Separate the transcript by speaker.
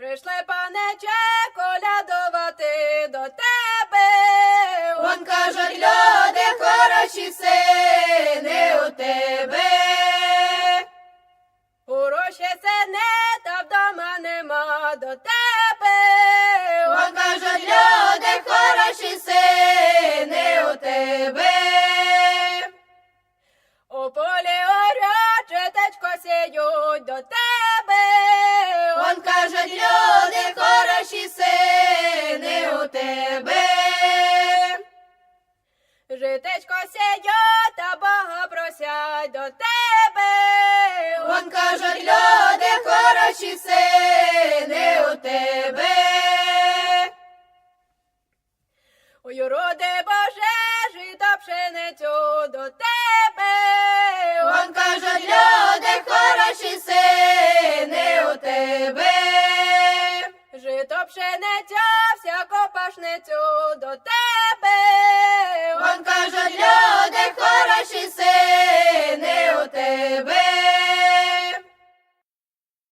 Speaker 1: Прийшли панече колядувати до тебе.
Speaker 2: Он кажуть, люди, хороші сини у тебе.
Speaker 1: Хороше це не та вдома нема до тебе.
Speaker 2: Он люди, хороші сини у тебе.
Speaker 1: Житечко сіють та Бога просять до тебе.
Speaker 2: Он кажуть, люди, хороші сини у тебе.
Speaker 1: Ой, роди Боже, жито пшеницю до тебе. Пшениця, всяко пашницю до тебе.